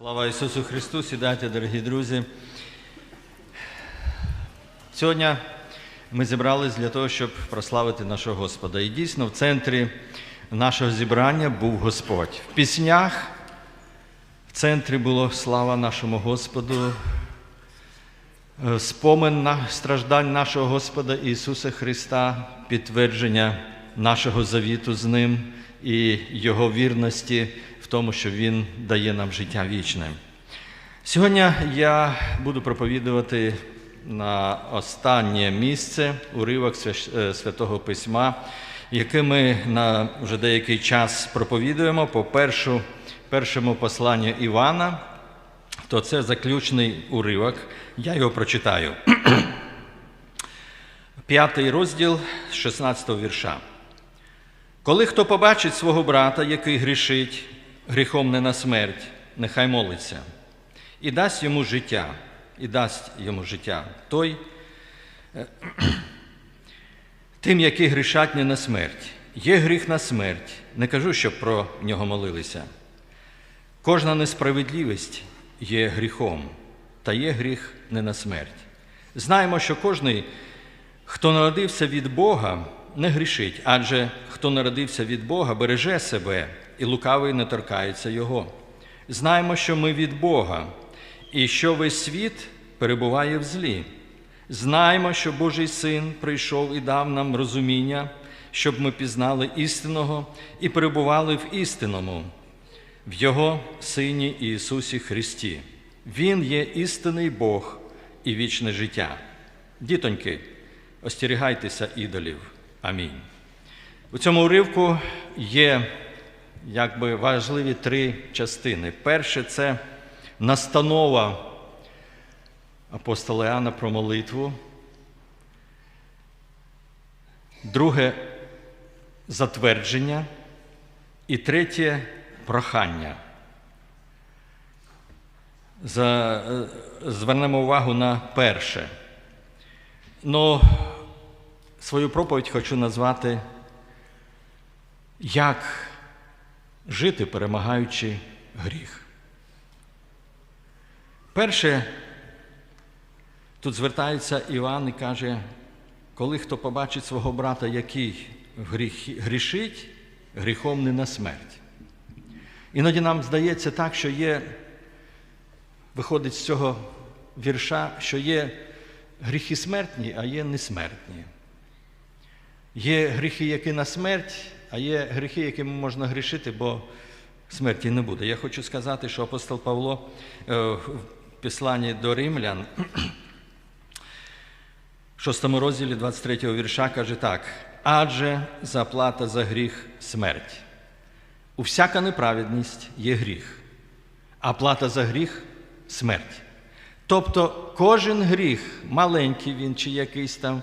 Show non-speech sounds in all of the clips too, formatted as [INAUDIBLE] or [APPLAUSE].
Слава Ісусу Христу! Сідайте, дорогі друзі. Сьогодні ми зібрались для того, щоб прославити нашого Господа. І дійсно в центрі нашого зібрання був Господь. В піснях в центрі було слава нашому Господу, е, спомин на страждань нашого Господа Ісуса Христа, підтвердження нашого завіту з Ним і Його вірності тому, що Він дає нам життя вічне. Сьогодні я буду проповідувати на останнє місце уривок е, Святого Письма, яке ми на вже деякий час проповідуємо по першу, першому посланню Івана, то це заключний уривок. Я його прочитаю. [CLEARS THROAT] П'ятий розділ з 16 вірша. Коли хто побачить свого брата, який грішить, гріхом не на смерть, нехай молиться, і дасть йому життя, і дасть йому життя той, е, тим, які грішать не на смерть. Є гріх на смерть. Не кажу, щоб про нього молилися. Кожна несправедливість є гріхом, та є гріх не на смерть. Знаємо, що кожний, хто народився від Бога, не грішить, адже хто народився від Бога, береже себе, і лукавий не торкається Його. Знаємо, що ми від Бога, і що весь світ перебуває в злі. Знаємо, що Божий Син прийшов і дав нам розуміння, щоб ми пізнали істинного і перебували в істинному, в Його Сині Ісусі Христі. Він є істинний Бог і вічне життя. Дітоньки, остерігайтеся ідолів. Амінь. У цьому уривку є якби важливі три частини. Перше це настанова апостола Іоанна про молитву. Друге затвердження. І третє прохання. За, е, звернемо увагу на перше. Но свою проповідь хочу назвати Як жити, перемагаючи гріх. Перше, тут звертається Іван і каже, коли хто побачить свого брата, який грішить, гріхом не на смерть. Іноді нам здається так, що є, виходить з цього вірша, що є гріхи смертні, а є несмертні. Є гріхи, які на смерть, а є гріхи, якими можна грішити, бо смерті не буде. Я хочу сказати, що апостол Павло е, в післанні до римлян, в 6 розділі 23 вірша каже так: адже заплата за гріх смерть. У всяка неправедність є гріх, а плата за гріх смерть. Тобто кожен гріх, маленький він чи якийсь там,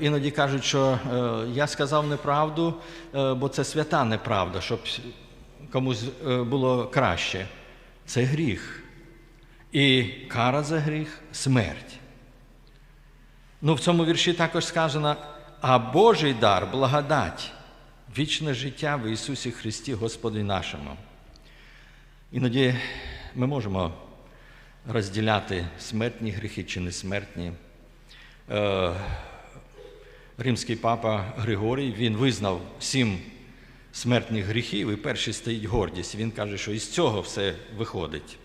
іноді кажуть, що е, я сказав неправду, е, бо це свята неправда, щоб комусь е, було краще. Це гріх. І кара за гріх смерть. Ну, в цьому вірші також сказано, а Божий дар, благодать, вічне життя в Ісусі Христі, Господі нашому. Іноді ми можемо розділяти смертні гріхи чи несмертні. Римський папа Григорій він визнав сім смертних гріхів, і перший стоїть гордість. Він каже, що із цього все виходить.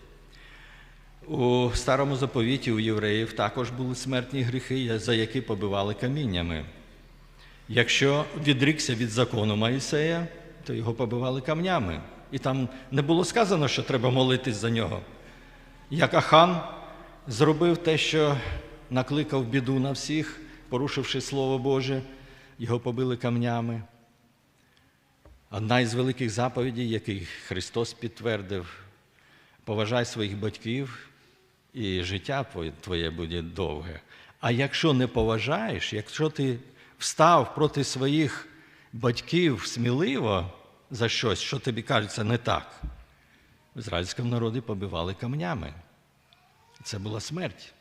У старому заповіті у євреїв також були смертні гріхи, за які побивали каміннями. Якщо відрікся від закону Моїсея, то його побивали камнями. І там не було сказано, що треба молитись за нього. Як Ахан зробив те, що накликав біду на всіх, порушивши Слово Боже, його побили камнями. Одна із великих заповідей, який Христос підтвердив, поважай своїх батьків, і життя твоє буде довге. А якщо не поважаєш, якщо ти встав проти своїх батьків сміливо за щось, що тобі кажеться не так, в ізраїльському народі побивали камнями. Це була смерть.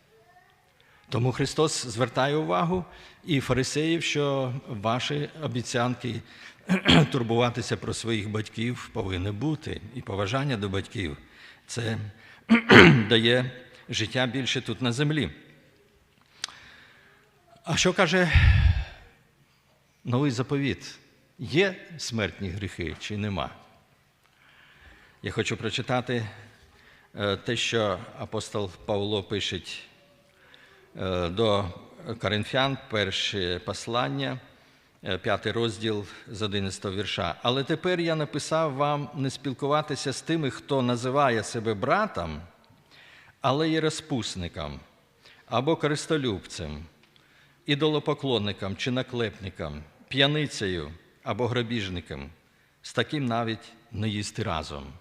Тому Христос звертає увагу і фарисеїв, що ваші обіцянки [CLEARS THROAT] турбуватися про своїх батьків повинні бути, і поважання до батьків. Це [CLEARS THROAT] дає життя більше тут на землі. А що каже новий заповіт? Є смертні гріхи чи нема? Я хочу прочитати е, те, що апостол Павло пише е, до Коринфян, перше послання, е, п'ятий розділ з 11 вірша. Але тепер я написав вам не спілкуватися з тими, хто називає себе братом, але є розпусником або користолюбцем, ідолопоклонником чи наклепником, п'яницею або грабіжником. З таким навіть не їсти разом.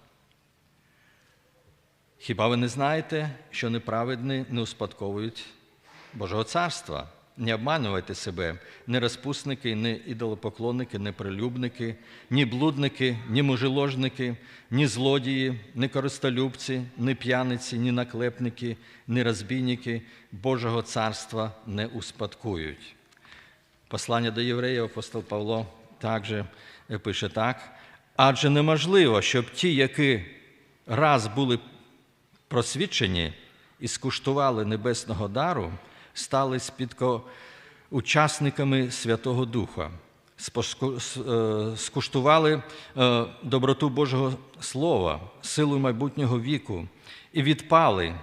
Хіба ви не знаєте, що неправедні не успадковують Божого царства? Не обманювайте себе, не розпусники, не ідолопоклонники, не прилюбники, ні блудники, ні мужеложники, ні злодії, ні користолюбці, ні п'яниці, ні наклепники, ні розбійники Божого царства не успадкують. Послання до євреїв апостол Павло також пише так. Адже неможливо, щоб ті, які раз були просвідчені і скуштували небесного дару, стали учасниками Святого Духа, скуштували е, доброту Божого Слова, силу майбутнього віку і відпали,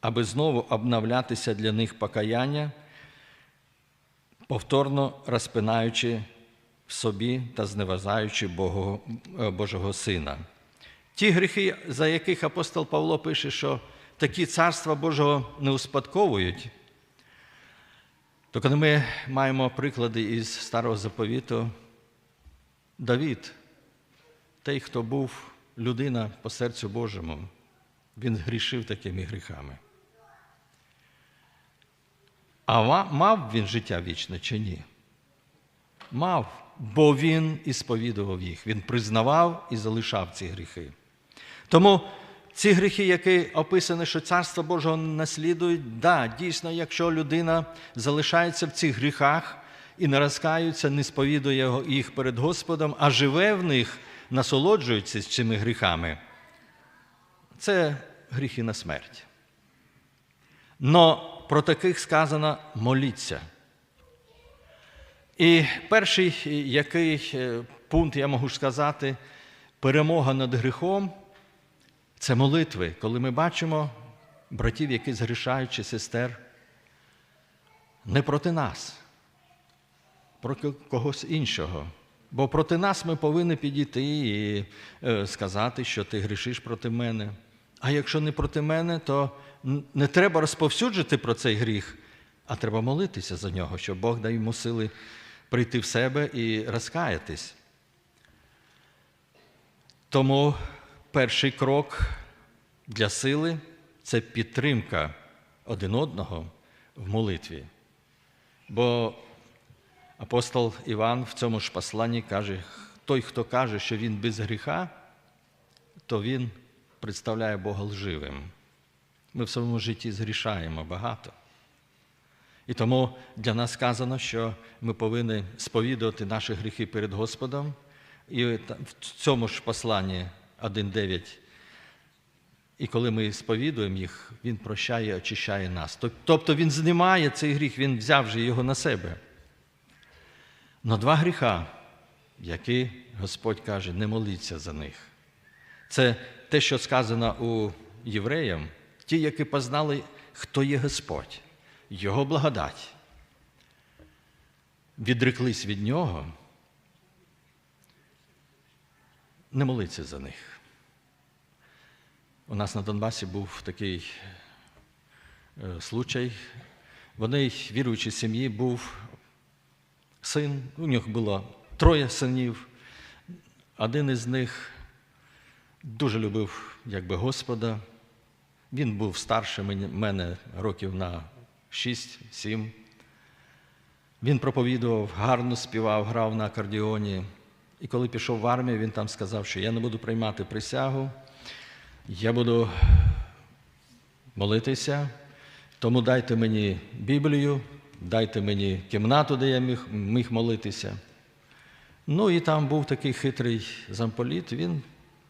аби знову обновлятися для них покаяння, повторно розпинаючи в собі та зневажаючи е, Божого Сина. Ті гріхи, за яких апостол Павло пише, що такі царства Божого не успадковують, то коли ми маємо приклади із Старого Заповіту, Давід, той, хто був людина по серцю Божому, він грішив такими гріхами. А мав він життя вічне чи ні? Мав, бо він і сповідував їх, він признавав і залишав ці гріхи. Тому ці гріхи, які описані, що Царство Божого наслідують, да, дійсно, якщо людина залишається в цих гріхах і не розкаються, не сповідує їх перед Господом, а живе в них, насолоджується цими гріхами, це гріхи на смерть. Но про таких сказано моліться. І перший який е, пункт я можу сказати, перемога над гріхом це молитви, коли ми бачимо братів, які згрішають чи сестер, не проти нас, проти когось іншого. Бо проти нас ми повинні підійти і е, сказати, що ти грішиш проти мене. А якщо не проти мене, то не треба розповсюджити про цей гріх, а треба молитися за нього, щоб Бог дав йому сили прийти в себе і розкаятись. Тому перший крок для сили це підтримка один одного в молитві. Бо апостол Іван в цьому ж посланні каже, той, хто каже, що він без гріха, то він представляє Бога лживим. Ми в своєму житті згрішаємо багато. І тому для нас сказано, що ми повинні сповідувати наші гріхи перед Господом. І в цьому ж посланні 1.9. І коли ми сповідуємо їх, Він прощає, очищає нас. Тобто Він знімає цей гріх, Він взяв же його на себе. Но два гріха, які Господь каже, не моліться за них. Це те, що сказано у євреям, ті, які познали, хто є Господь, Його благодать. Відреклись від Нього, не молиться за них. У нас на Донбасі був такий е, случай. Вони віруючій сім'ї був син, у них було троє синів. Один із них дуже любив якби, Господа. Він був старший мене років на 6-7. Він проповідував, гарно співав, грав на акордіоні. І коли пішов в армію, він там сказав, що я не буду приймати присягу, я буду молитися, тому дайте мені Біблію, дайте мені кімнату, де я міг, міг молитися. Ну і там був такий хитрий замполіт, він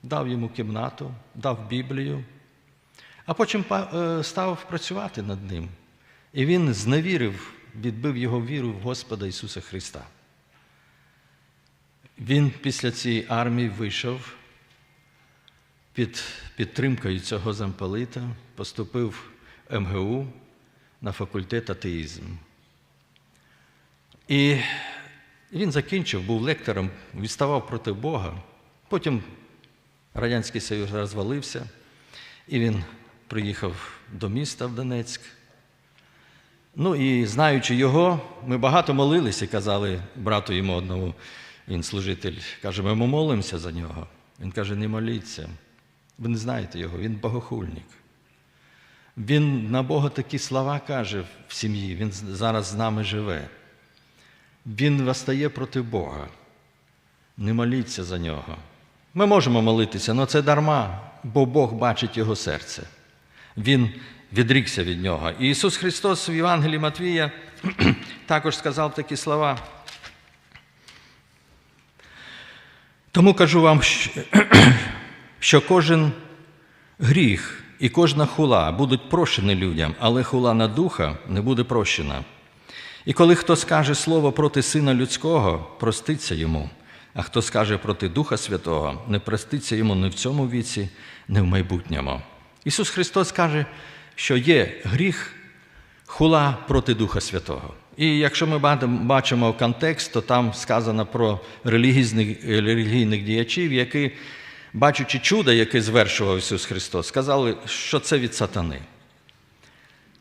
дав йому кімнату, дав Біблію, а потім е, став працювати над ним. І він зневірив, відбив його віру в Господа Ісуса Христа. Він після цієї армії вийшов під підтримкою цього замполита, поступив в МГУ на факультет атеїзм. І він закінчив, був лектором, відставав проти Бога. Потім Радянський Союз розвалився, і він приїхав до міста в Донецьк. Ну і знаючи його, ми багато молилися, казали брату йому одному, він служитель, каже, ми молимося за нього. Він каже, не моліться. Ви не знаєте його, він богохульник. Він на Бога такі слова каже в сім'ї, він зараз з нами живе. Він восстає проти Бога. Не моліться за нього. Ми можемо молитися, але це дарма, бо Бог бачить його серце. Він відрікся від нього. І Ісус Христос в Євангелії Матвія [CLEARS THROAT] також сказав такі слова. Тому кажу вам, [CLEARS THROAT] що- кожен гріх і кожна хула будуть прощені людям, але хула на духа не буде прощена. І коли хто скаже слово проти Сина Людського, проститься йому, а хто скаже проти Духа Святого, не проститься йому ні в цьому віці, ні в майбутньому. Ісус Христос каже, що є гріх хула проти Духа Святого. І якщо ми бачимо- контекст, то там сказано про релігійних, релігійних діячів, які, бачачи чудо, яке звершував Ісус Христос, сказали, що це від сатани.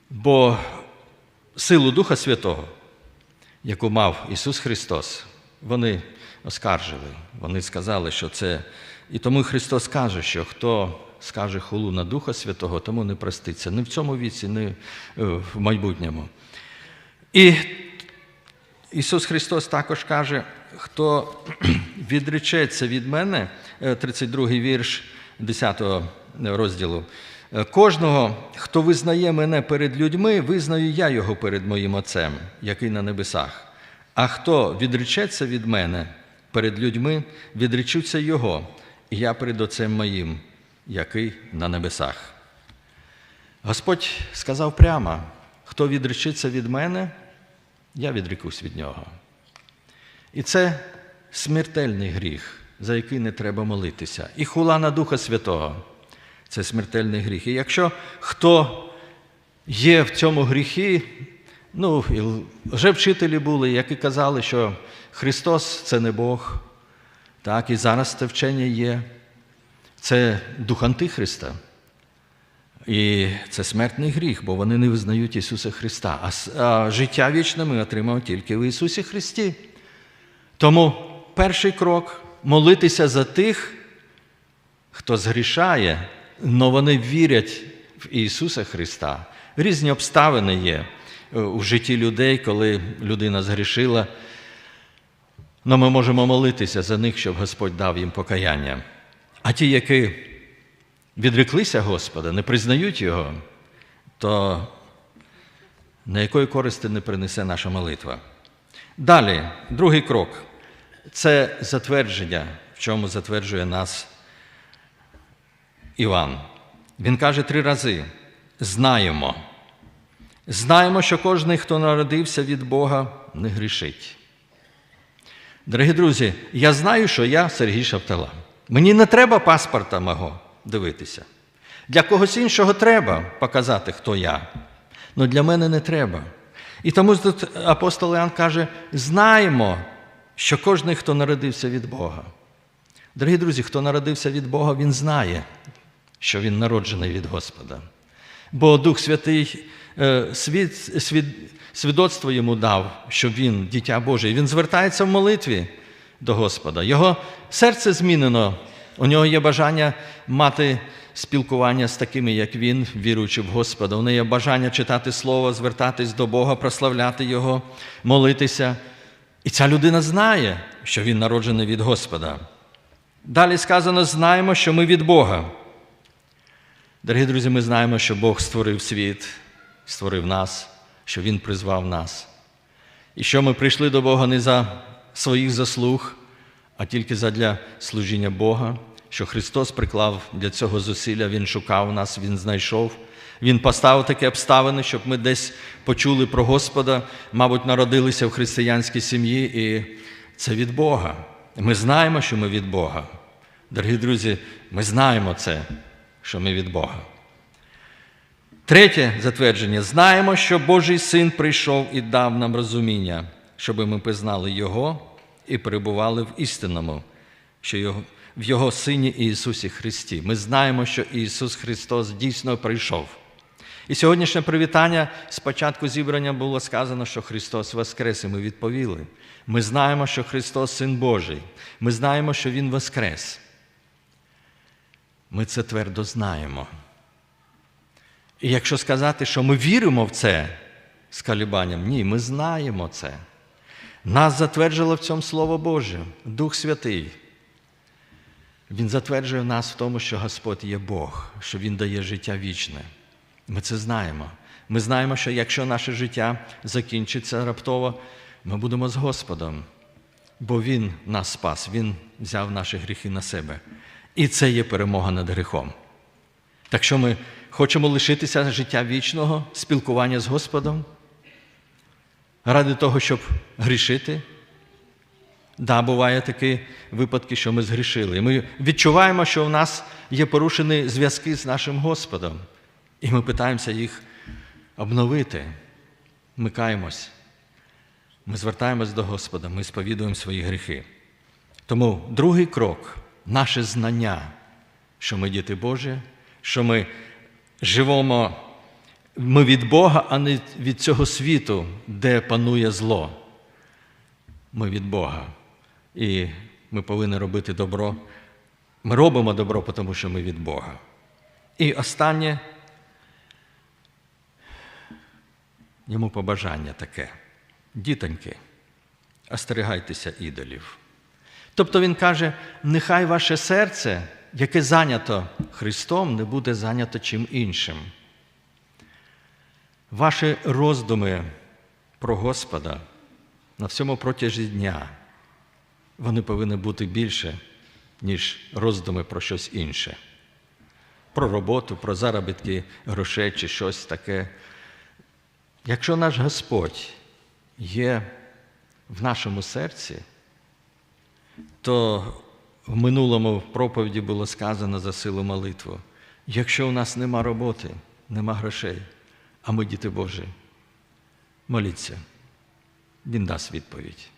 Бо силу Духа Святого, яку мав Ісус Христос, вони оскаржили. Вони сказали, що це. І тому Христос каже, що хто скаже хулу на Духа Святого, тому не проститься ні в цьому віці, ні е, в майбутньому. І Ісус Христос також каже, хто [CLEARS THROAT] відречеться від мене, е, 32-й вірш 10 розділу. «Е, Кожного, хто визнає мене перед людьми, визнаю я його перед моїм Отцем, який на небесах. А хто відречеться від мене перед людьми, відречуться Його, і я перед Отцем моїм, який на небесах. Господь сказав прямо: хто відречиться від мене, я відрікусь від нього. І це смертельний гріх, за який не треба молитися. І хула на Духа Святого це смертельний гріх. І якщо хто є в цьому гріхі, ну, вже вчителі були, які казали, що Христос це не Бог, так, і зараз це вчення є. Це дух Антихриста. І це смертний гріх, бо вони не визнають Ісуса Христа. А, життя вічне ми отримаємо тільки в Ісусі Христі. Тому перший крок молитися за тих, хто згрішає, але вони вірять в Ісуса Христа. Різні обставини є е, у житті людей, коли людина згрішила. Але ми можемо молитися за них, щоб Господь дав їм покаяння. А ті, які відреклися Господа, не признають Його, то на якої користі не принесе наша молитва. Далі, другий крок це затвердження, в чому затверджує нас Іван. Він каже три рази: знаємо. Знаємо, що кожен, хто народився від Бога, не грішить. Дорогі друзі, я знаю, що я Сергій Шаптала. Мені не треба паспорта мого дивитися. Для когось іншого треба показати, хто я. Але для мене не треба. І тому апостол Іоанн каже: знаємо, що кожен, хто народився від Бога. Дорогі друзі, хто народився від Бога, він знає, що він народжений від Господа. Бо Дух Святий е, свід, свід, свідоцтво йому дав, що він дитя Боже. І він звертається в молитві до Господа. Його серце змінено. У нього є бажання мати спілкування з такими, як він, віруючи в Господа. У неї є бажання читати Слово, звертатись до Бога, прославляти Його, молитися. І ця людина знає, що він народжений від Господа. Далі сказано: знаємо, що ми від Бога. Дорогі друзі, ми знаємо, що Бог створив світ, створив нас, що Він призвав нас. І що ми прийшли до Бога не за своїх заслуг, а тільки задля служіння Бога, що Христос приклав для цього зусилля, Він шукав нас, Він знайшов. Він поставив такі обставини, щоб ми десь почули про Господа, мабуть, народилися в християнській сім'ї, і це від Бога. Ми знаємо, що ми від Бога. Дорогі друзі, ми знаємо це, що ми від Бога. Третє затвердження: знаємо, що Божий син прийшов і дав нам розуміння, щоб ми пізнали Його і перебували в істинному, що його, в Його Сині Ісусі Христі. Ми знаємо, що Ісус Христос дійсно прийшов. І сьогоднішнє привітання спочатку зібрання було сказано, що Христос Воскрес, і ми відповіли. Ми знаємо, що Христос Син Божий. Ми знаємо, що Він Воскрес. Ми це твердо знаємо. І якщо сказати, що ми віримо в це з калібанням, ні, ми знаємо це. Нас затверджило в цьому Слово Боже, Дух Святий. Він затверджує нас в тому, що Господь є Бог, що Він дає життя вічне. Ми це знаємо. Ми знаємо, що якщо наше життя закінчиться раптово, ми будемо з Господом, бо Він нас спас, Він взяв наші гріхи на себе. І це є перемога над гріхом. Так що ми хочемо лишитися життя вічного, спілкування з Господом, ради того, щоб грішити. Да, буває такі випадки, що ми згрішили. Ми відчуваємо, що в нас є порушені зв'язки з нашим Господом. І ми питаємося їх обновити. Ми каємось. Ми звертаємось до Господа, ми сповідуємо свої гріхи. Тому другий крок наше знання, що ми діти Божі, що ми живемо ми від Бога, а не від цього світу, де панує зло. Ми від Бога. І ми повинні робити добро. Ми робимо добро, тому що ми від Бога. І останнє йому побажання таке. Дітоньки, остерігайтеся ідолів. Тобто він каже: нехай ваше серце, яке зайнято Христом, не буде зайнято чим іншим. Ваші роздуми про Господа на всьому протязі дня, вони повинні бути більше, ніж роздуми про щось інше. Про роботу, про заробітки грошей чи щось таке. Якщо наш Господь є в нашому серці, то в минулому проповіді було сказано за силу молитву. Якщо у нас нема роботи, нема грошей, а ми діти Божі, моліться, Він дасть відповідь.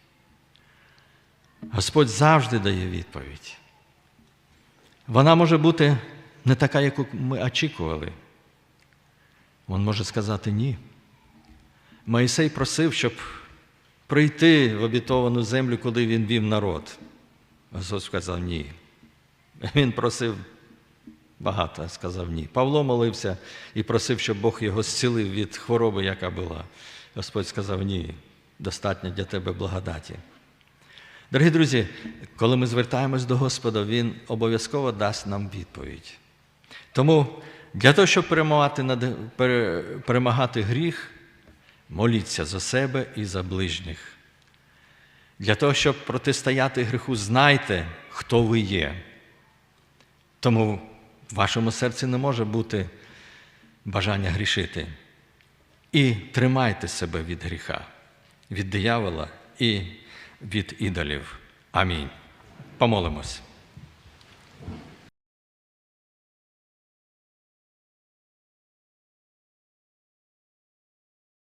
Господь завжди дає відповідь. Вона може бути не така, яку ми очікували. Він може сказати ні. Моїсей просив, щоб прийти в обітовану землю, куди він вів народ. Господь сказав ні. Він просив багато, сказав ні. Павло молився і просив, щоб Бог його зцілив від хвороби, яка була. Господь сказав ні, достатньо для тебе благодаті. Дорогі друзі, коли ми звертаємось до Господа, Він обов'язково дасть нам відповідь. Тому для того, щоб перемагати, перемагати гріх, моліться за себе і за ближніх. Для того, щоб протистояти гріху, знайте, хто ви є. Тому в вашому серці не може бути бажання грішити. І тримайте себе від гріха, від диявола і від ідолів. Амінь. Помолимось.